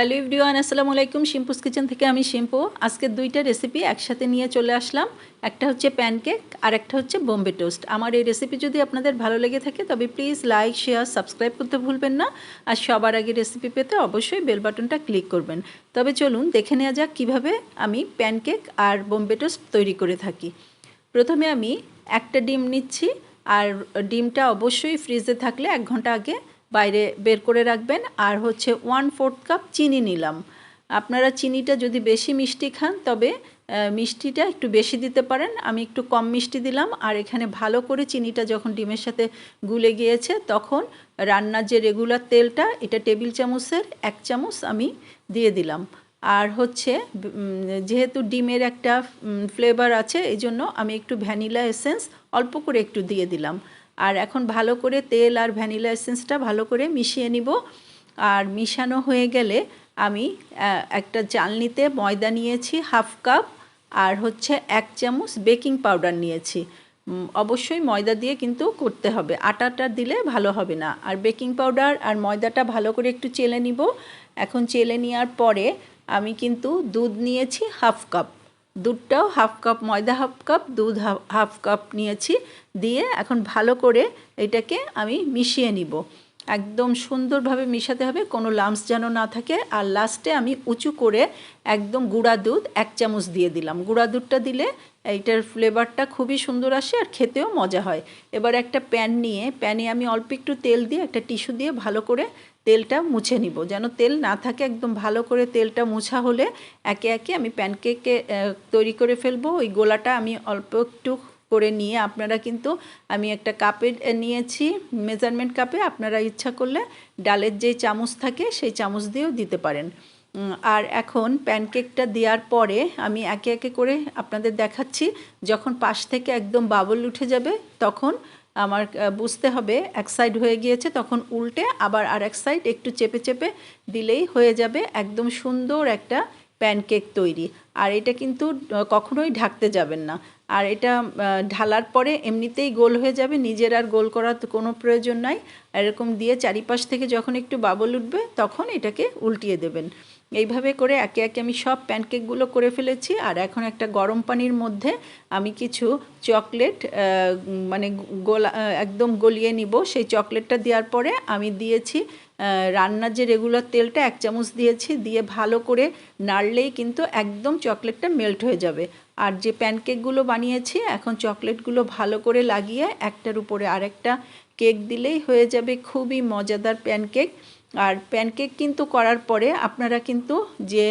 Hello everyone আসসালামু আলাইকুম। শিম্পুস kitchen থেকে আমি শিম্পু। আজকে দুইটা রেসিপি একসাথে নিয়ে চলে আসলাম। একটা হচ্ছে প্যানকেক আর একটা হচ্ছে বোম্বে টোস্ট আমার এই রেসিপি যদি আপনাদের ভালো লেগে থাকে, তবে প্লিজ লাইক শেয়ার সাবস্ক্রাইব করতে ভুলবেন না। আর সবার আগে রেসিপি পেতে অবশ্যই বেল বাটনটা ক্লিক করবেন। তবে চলুন দেখে নেওয়া যাক কীভাবে আমি প্যানকেক আর বোম্বে টোস্ট তৈরি করে থাকি। প্রথমে আমি একটা ডিম নিচ্ছি, আর ডিমটা অবশ্যই ফ্রিজে থাকলে এক ঘণ্টা আগে বাইরে বের করে রাখবেন। আর হচ্ছে ওয়ান ফোর্থ কাপ চিনি নিলাম। আপনারা চিনিটা যদি বেশি মিষ্টি খান, তবে মিষ্টিটা একটু বেশি দিতে পারেন। আমি একটু কম মিষ্টি দিলাম। আর এখানে ভালো করে চিনিটা যখন ডিমের সাথে গুলে গিয়েছে, তখন রান্নার যে রেগুলার তেলটা, এটা টেবিল চামচের এক চামচ আমি দিয়ে দিলাম। আর হচ্ছে যেহেতু ডিমের একটা ফ্লেভার আছে এই জন্য আমি একটু ভ্যানিলা এসেন্স অল্প করে একটু দিয়ে দিলাম। আর এখন ভালো করে তেল আর ভ্যানিলা এসেন্সটা ভালো করে মিশিয়ে নিব। আর মিশানো হয়ে গেলে আমি একটা চালনিতে ময়দা নিয়েছি হাফ কাপ আর হচ্ছে এক চামচ বেকিং পাউডার নিয়েছি। অবশ্যই ময়দা দিয়ে কিন্তু করতে হবে। আটাটা দিলে ভালো হবে না। আর বেকিং পাউডার আর ময়দাটা ভালো করে একটু চেলে নিব। এখন চেলে নেওয়ার পরে আমি কিন্তু দুধ নিয়েছি হাফ কাপ। দুধটাও হাফ কাপ, ময়দা হাফ কাপ, দুধ হাফ কাপ নিয়েছি, দিয়ে এখন ভালো করে এটাকে আমি মিশিয়ে নিব। একদম সুন্দরভাবে মিশাতে হবে, কোনো লামস যেন না থাকে। আর লাস্টে আমি উঁচু করে একদম গুঁড়া দুধ এক চামচ দিয়ে দিলাম। গুঁড়া দুধটা দিলে এইটার ফ্লেভারটা খুবই সুন্দর আসে আর খেতেও মজা হয়। এবার একটা প্যান নিয়ে প্যানে আমি অল্প একটু তেল দিয়ে একটা টিস্যু দিয়ে ভালো করে তেলটা মুছে নিব। যেন তেল না থাকে, একদম ভালো করে তেলটা মুছা হলে একে একে আমি প্যানকেকে তৈরি করে ফেলব। ওই গোলাটা আমি অল্প একটু করে নিয়ে আপনারা কিন্তু, আমি একটা কাপে নিয়েছি, মেজারমেন্ট কাপে, আপনারা ইচ্ছা করলে ডালের যে চামচ থাকে, সেই চামচ দিয়েও দিতে পারেন। আর এখন প্যানকেকটা দেওয়ার পরে আমি একে একে করে আপনাদের দেখাচ্ছি, যখন পাশ থেকে একদম বাবল উঠে যাবে, তখন আমার বুঝতে হবে, এক সাইড হয়ে গিয়েছে, তখন উল্টে আবার আর এক সাইড একটু চেপে চেপে দিলেই হয়ে যাবে একদম সুন্দর একটা প্যানকেক তৈরি। আর এটা কিন্তু কখনোই ঢাকতে যাবেন না। আর এটা ঢালার পরে এমনিতেই গোল হয়ে যাবে, নিজের আর গোল করার কোনো প্রয়োজন নাই। এরকম দিয়ে চারিপাশ থেকে যখন একটু বাবল উঠবে, তখন এটাকে উল্টিয়ে দেবেন। এইভাবে করে একে একে আমি সব প্যানকেকগুলো করে ফেলেছি, আর এখন একটা গরম পানির মধ্যে আমি কিছু চকলেট মানে গোলা একদম গলিয়ে নিব। সেই চকলেটটা দেওয়ার পরে আমি দিয়েছি রান্নার যে রেগুলার তেলটা এক চামচ দিয়েছি, দিয়ে ভালো করে নাড়লেই কিন্তু একদম চকলেটটা মেল্ট হয়ে যাবে। আর যে প্যানকেকগুলো বানিয়েছি, এখন চকলেটগুলো ভালো করে লাগিয়ে একটার উপরে আরেকটা কেক দিলেই হয়ে যাবে খুবই মজাদার প্যানকেক। আর প্যানকেক কিন্তু করার পরে আপনারা কিন্তু যে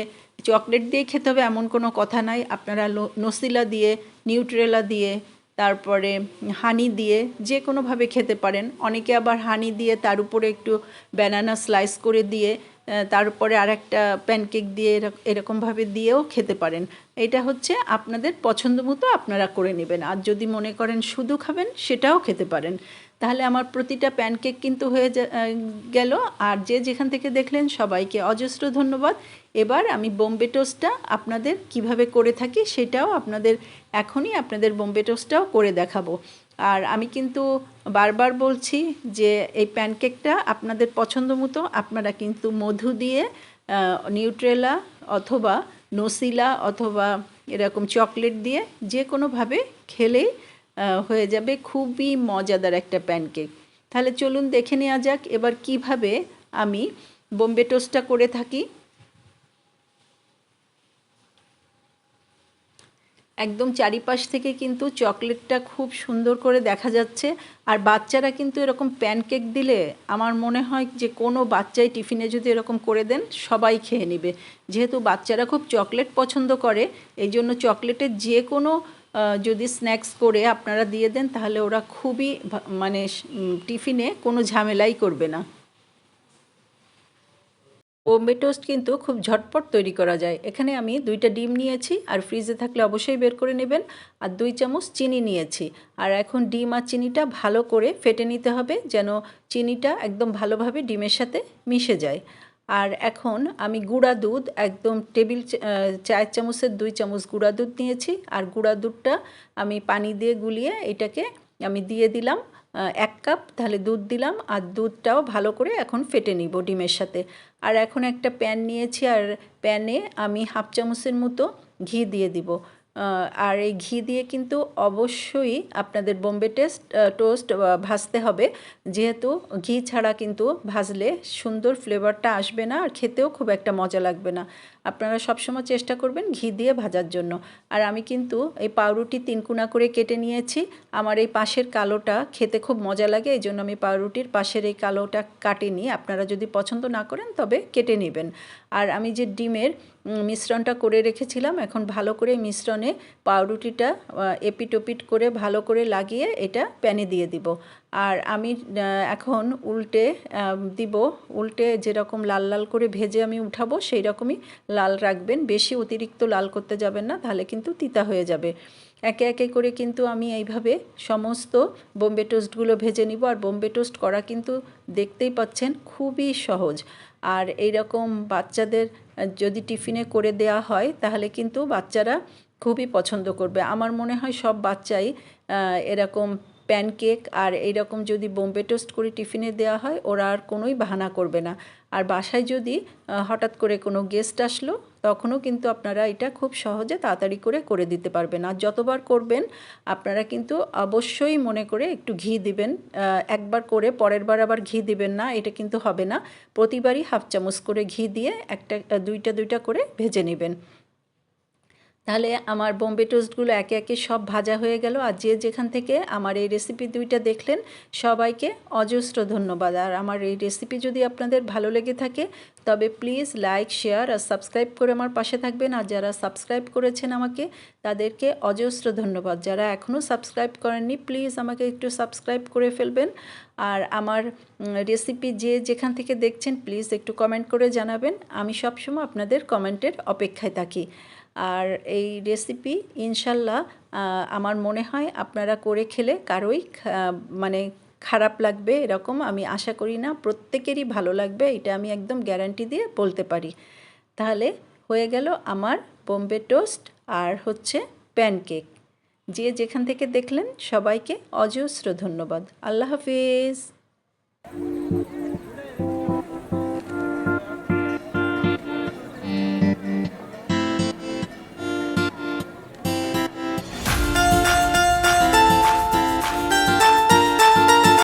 চকলেট দিয়ে খেতে হবে এমন কোনো কথা নাই। আপনারা নসিলা দিয়ে, নিউট্রেলা দিয়ে, তারপরে হানি দিয়ে যে কোনোভাবে খেতে পারেন। অনেকে আবার হানি দিয়ে তার উপরে একটু ব্যানানা স্লাইস করে দিয়ে তারপরে আর একটা প্যানকেক দিয়ে এরকমভাবে দিয়েও খেতে পারেন। এটা হচ্ছে আপনাদের পছন্দ মতো আপনারা করে নেবেন। আর যদি মনে করেন শুধু খাবেন, সেটাও খেতে পারেন। তাহলে আমার প্রতিটা প্যানকেক কিন্তু হয়ে গেল। আর যে যেখান থেকে দেখলেন, সবাইকে অজস্র ধন্যবাদ। এবার আমি বোম্বে টোস্টটা আপনাদের কীভাবে করে থাকি সেটাও আপনাদের, এখনই আপনাদের বোম্বে টোস্টটাও করে দেখাবো। আর আমি কিন্তু বারবার বলছি যে, এই প্যানকেকটা আপনাদের পছন্দ মতো আপনারা কিন্তু মধু দিয়ে নিউট্রেলা অথবা নসিলা অথবা এরকম চকলেট দিয়ে যে কোনোভাবে খেলেই হয়ে যাবে খুবই মজাদার একটা প্যানকেক। তাহলে চলুন দেখে নেওয়া যাক এবার কীভাবে আমি বোম্বে টোস্টটা করে থাকি। একদম চারিপাশ থেকে কিন্তু চকলেটটা খুব সুন্দর করে দেখা যাচ্ছে, আর বাচ্চারা কিন্তু এরকম প্যানকেক দিলে আমার মনে হয় যে কোনো বাচ্চাই টিফিনে যদি এরকম করে দেন, সবাই খেয়ে নেবে। যেহেতু বাচ্চারা খুব চকলেট পছন্দ করে, এই জন্য চকলেটের যে কোনো যদি স্ন্যাক্স করে আপনারা দিয়ে দেন, তাহলে ওরা খুবই মানে টিফিনে কোনো ঝামেলাই করবে না। বোম্বে টোস্ট কিন্তু খুব ঝটপট তৈরি করা যায়। এখানে আমি দুইটা ডিম নিয়েছি, আর ফ্রিজে থাকলে অবশ্যই বের করে নেবেন, আর দুই চামচ চিনি নিয়েছি। আর এখন ডিম আর চিনিটা ভালো করে ফেটে নিতে হবে, যেন চিনিটা একদম ভালোভাবে ডিমের সাথে মিশে যায়। আর এখন আমি গুঁড়া দুধ একদম টেবিল চায়ের চামচের দুই চামচ গুঁড়া দুধ নিয়েছি। আর গুঁড়া দুধটা আমি পানি দিয়ে গুলিয়ে এটাকে আমি দিয়ে দিলাম এক কাপ তাহলে দুধ দিলাম। আর দুধটাও ভালো করে এখন ফেটে নিব ডিমের সাথে। আর এখন একটা প্যান নিয়েছি, আর প্যানে আমি হাফ চামচের মতো ঘি দিয়ে দিব। আর এই ঘি দিয়ে কিন্তু অবশ্যই আপনাদের বোম্বে টেস্ট টোস্ট ভাজতে হবে। যেহেতু ঘি ছাড়া কিন্তু ভাজলে সুন্দর ফ্লেভারটা আসবে না আর খেতেও খুব একটা মজা লাগবে না। আপনারা সবসময় চেষ্টা করবেন ঘি দিয়ে ভাজার জন্য। আর আমি কিন্তু এই পাউরুটি তিনকুনা করে কেটে নিয়েছি। আমার এই পাশের কালোটা খেতে খুব মজা লাগে, এই জন্য আমি পাউরুটির পাশের এই কালোটা কাটিনি। আপনারা যদি পছন্দ না করেন তবে কেটে নেবেন। আর আমি যে ডিমের মিশ্রণটা করে রেখেছিলাম। এখন ভালো করে মিশ্রণে পাউরুটিটা এপিটোপিট করে ভালো করে লাগিয়ে এটা প্যানে দিয়ে দিব। আর আমি এখন উল্টে দিব। উল্টে যেরকম লাল লাল করে ভেজে আমি উঠাবো সেই রকমই লাল রাখবেন। বেশি অতিরিক্ত লাল করতে যাবেন না, তাহলে কিন্তু তিতা হয়ে যাবে। একে একে করে কিন্তু আমি এইভাবে সমস্ত বোম্বে টোস্টগুলো ভেজে নিব। আর বোম্বে টোস্ট করা কিন্তু দেখতেই পাচ্ছেন খুবই সহজ। আর এই রকম বাচ্চাদের যদি টিফিনে করে দেয়া হয়, তাহলে কিন্তু বাচ্চারা খুবই পছন্দ করবে। আমার মনে হয় সব বাচ্চাই এরকম প্যানকেক আর এইরকম যদি বোম্বে টোস্ট করে টিফিনে দেওয়া হয়, ওরা আর কোনোই বাহানা করবে না। আর বাসায় যদি হঠাৎ করে কোনো গেস্ট আসলো তখনও কিন্তু আপনারা এটা খুব সহজে তাড়াতাড়ি করে করে দিতে পারবেন। আর যতবার করবেন, আপনারা কিন্তু অবশ্যই মনে করে একটু ঘি দিবেন। একবার করে পরের বার আবার ঘি দিবেন না, এটা কিন্তু হবে না। প্রতিবারই হাফ চামচ করে ঘি দিয়ে একটা, দুইটা দুইটা করে ভেজে নেবেন। তাহলে আমার বোম্বে টোস্টগুলো একে একে সব ভাজা হয়ে গেল আর যে যেখান থেকে আমার এই রেসিপি দুইটা দেখলেন, সবাইকে অজস্র ধন্যবাদ। আর আমার এই রেসিপি যদি আপনাদের ভালো লেগে থাকে, তবে প্লিজ লাইক শেয়ার আর সাবস্ক্রাইব করে আমার পাশে থাকবেন। আর যারা সাবস্ক্রাইব করেছেন আমাকে, তাদেরকে অজস্র ধন্যবাদ। যারা এখনও সাবস্ক্রাইব করেননি প্লিজ আমাকে একটু সাবস্ক্রাইব করে ফেলবেন। আর আমার রেসিপি যে যেখান থেকে দেখছেন প্লিজ একটু কমেন্ট করে জানাবেন। আমি সবসময় আপনাদের কমেন্টের অপেক্ষায় থাকি। আর এই রেসিপি ইনশাল্লাহ আমার মনে হয় আপনারা করে খেলে কারোই মানে খারাপ লাগবে এরকম আমি আশা করি না। প্রত্যেকেরই ভালো লাগবে, এটা আমি একদম গ্যারান্টি দিয়ে বলতে পারি। তাহলে হয়ে গেল আমার বোম্বে টোস্ট আর হচ্ছে প্যানকেক যে যেখান থেকে দেখলেন সবাইকে অজস্র ধন্যবাদ। আল্লাহ হাফিজ।